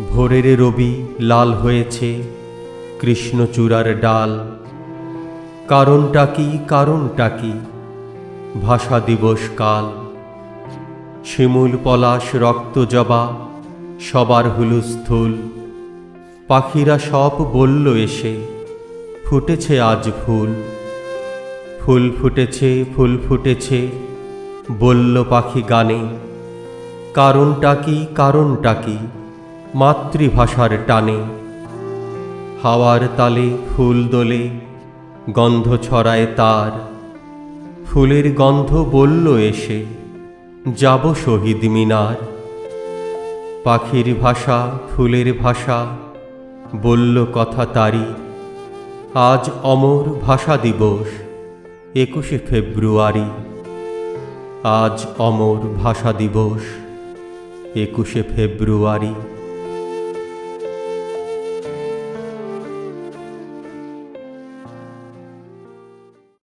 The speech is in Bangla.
ভোরের রবি লাল হয়েছে কৃষ্ণচূড়ার ডাল। কারণটা কি কারণটা কি? ভাষা দিবস কাল। শিমুল পলাশ রক্ত জবা, সবার হুলুস্থুল পাখিরা সব বলল এসে, ফুটেছে আজ ফুল। ফুল ফুটেছে ফুল ফুটেছে, বলল পাখি গানে। কারণটা কি কারণটা কি? মাতৃভাষার টানে। হাওয়ার তালে ফুল দোলে, গন্ধ ছড়ায় তার। ফুলের গন্ধ বলল এসে, যাব শহীদ মিনার। পাখির ভাষা, ফুলের ভাষা, বলল কথা তারি। আজ অমর ভাষা দিবস, একুশে ফেব্রুয়ারি। আজ অমর ভাষা দিবস, একুশে ফেব্রুয়ারি।